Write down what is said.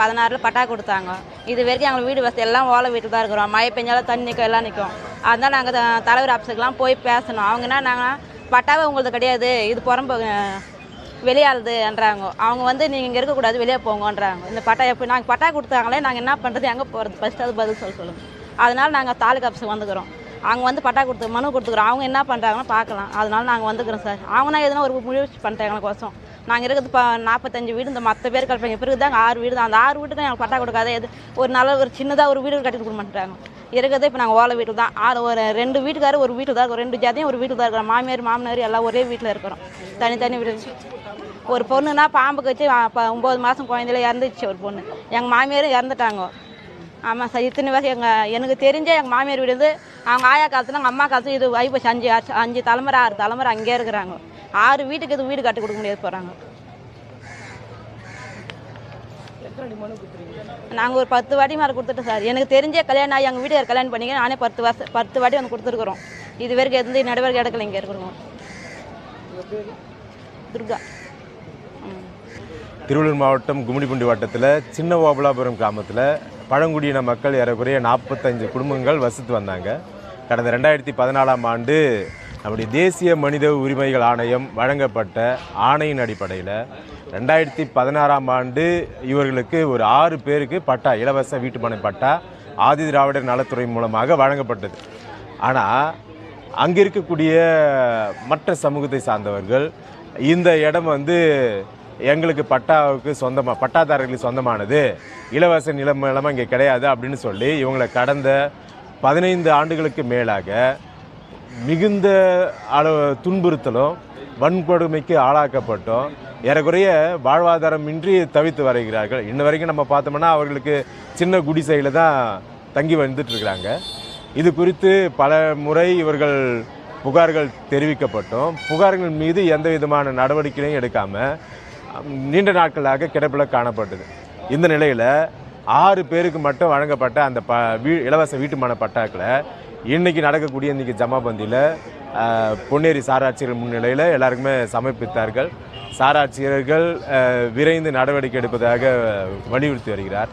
பதினாறில் பட்டா கொடுத்தாங்க. இது வரைக்கும் எங்கள் வீடு வசதி எல்லாம் ஓலை வீட்டில் தான் இருக்கிறோம். மழை பெஞ்சாலும் தண்ணி நிற்கும் எல்லாம் நிற்கும் அதனால் நாங்கள் தலைவர் ஆஃபீஸுக்கெலாம் போய் பேசணும். அவங்க என்ன நாங்கள் பட்டாவே உங்களது கிடையாது. இது புறம்பு வெளியாளுதுன்றாங்க அவங்க வந்து நீங்கள் இங்கே இருக்கக்கூடாது வெளியே போங்கன்றாங்க. இந்த பட்டா எப்படி நாங்கள் பட்டா கொடுத்தாங்களே நாங்கள் என்ன பண்ணுறது எங்கே போகிறது ஃபஸ்ட்டு அது பதில் சொல்ல சொல்லுங்கள் அதனால் நாங்கள் தாலுக்கா ஆஃபீஸுக்கு வந்துக்கிறோம். அவங்க வந்து பட்டா கொடுத்து மனு கொடுத்துக்குறோம். அவங்க என்ன பண்ணுறாங்கன்னு பார்க்கலாம். அதனால் நாங்கள் வந்துக்கிறோம் சார். அவங்கன்னா எதுனா ஒரு முயற்சி பண்ணிட்டாங்க எங்களுக்கோசம். நாங்கள் இருக்கிறது இப்போ நாற்பத்தஞ்சு வீடு இந்த மற்ற பேர் கல்பாங்க இப்போ இருக்குது ஆறு வீடு தான். அந்த ஆறு வீட்டுக்கு எங்களுக்கு பட்டா கொடுக்காத எது ஒரு நல்ல ஒரு சின்னதாக ஒரு வீடு கட்டி கொடுக்க மாட்டாங்க இருக்கிறது இப்போ நாங்கள் ஓலை வீட்டில் தான். ஆறு ஒரு ரெண்டு வீட்டுக்காரர் ஒரு வீட்டில் தான் இருக்கோம் ரெண்டு ஜாதியும் ஒரு வீட்டில் தான் இருக்கிறோம் மாமியார் மாமனார் எல்லாம் ஒரே வீட்டில் இருக்கிறோம். தனித்தனி வீடு. ஒரு பொண்ணுனா பாம்பு கச்சு இப்போ ஒம்பது மாதம் குழந்தையில இறந்துச்சு ஒரு பொண்ணு. எங்கள் மாமியாரும் இறந்துட்டாங்க. ஆமாம் சார் இத்தனை வருஷம் எங்கள் எனக்கு தெரிஞ்ச எங்கள் மாமியார் வீடு வந்து அவங்க ஆயா காலத்துல எங்கள் அம்மா காலத்துல இது வைப்பு அஞ்சு அஞ்சு தலைமுறை ஆறு தலைமுறை அங்கேயே இருக்கிறாங்க. ஆறு வீட்டுக்கு எதுவும் வீடு கட்டி கொடுக்க முடியாது போகிறாங்க நாங்கள் ஒரு பத்து வாட்டி மேலே கொடுத்துட்டோம் சார். எனக்கு தெரிஞ்ச கல்யாணம் ஆகி எங்கள் வீட்டுக்கு கல்யாணம் பண்ணிங்க. நானே பத்து வருஷம் பத்து வாட்டி வந்து கொடுத்துருக்குறோம். இது வரைக்கும் எந்த நடவடிக்கை எடுக்கல இங்கே இருக்கிறோம் துர்கா. திருவள்ளூர் மாவட்டம் கும்மிடிப்பூண்டி வட்டத்தில் சின்ன ஓபலாபுரம் கிராமத்தில் பழங்குடியின மக்கள் ஏறக்குறைய நாற்பத்தஞ்சு குடும்பங்கள் வசித்து வந்தாங்க. கடந்த ரெண்டாயிரத்தி பதினாலாம் ஆண்டு நம்முடைய தேசிய மனித உரிமைகள் ஆணையம் வழங்கப்பட்ட ஆணையின் அடிப்படையில் ரெண்டாயிரத்தி பதினாறாம் ஆண்டு இவர்களுக்கு ஒரு ஆறு பேருக்கு பட்டா இலவச வீட்டுமனை பட்டா ஆதி திராவிடர் நலத்துறை மூலமாக வழங்கப்பட்டது. ஆனால் அங்கே இருக்கக்கூடிய மற்ற சமூகத்தை சார்ந்தவர்கள் இந்த இடம் வந்து எங்களுக்கு பட்டாவுக்கு சொந்தமாக பட்டாதாரர்களுக்கு சொந்தமானது. இலவச நிலம் நிலமாக இங்கே கிடையாது அப்படின்னு சொல்லி இவங்களை கடந்த பதினைந்து ஆண்டுகளுக்கு மேலாக மிகுந்த அளவு துன்புறுத்தலும் வன்கொடுமைக்கு ஆளாக்கப்பட்டோம். ஏறக்குறைய வாழ்வாதாரமின்றி தவித்து வருகிறார்கள். இன்ன வரைக்கும் நம்ம பார்த்தோம்னா அவர்களுக்கு சின்ன குடிசையில் தான் தங்கி வந்துட்டு இருக்கிறாங்க இது குறித்து பல முறை இவர்கள் புகார்கள் தெரிவிக்கப்பட்டோம். புகார்கள் மீது எந்த விதமான நடவடிக்கையும் எடுக்காமல் நீண்ட நாட்களாக கிடப்பில் காணப்பட்டது. இந்த நிலையில் ஆறு பேருக்கு மட்டும் வழங்கப்பட்ட அந்த ப வீ இலவச வீட்டுமான பட்டாக்களை இன்னைக்கு நடக்கக்கூடிய இன்றைக்கி ஜமாபந்தியில் பொன்னேரி சாராட்சியர்கள் முன்னிலையில் எல்லாருக்குமே சமர்ப்பித்தார்கள். சாராட்சியர்கள் விரைந்து நடவடிக்கை எடுப்பதாக வலியுறுத்தி வருகிறார்.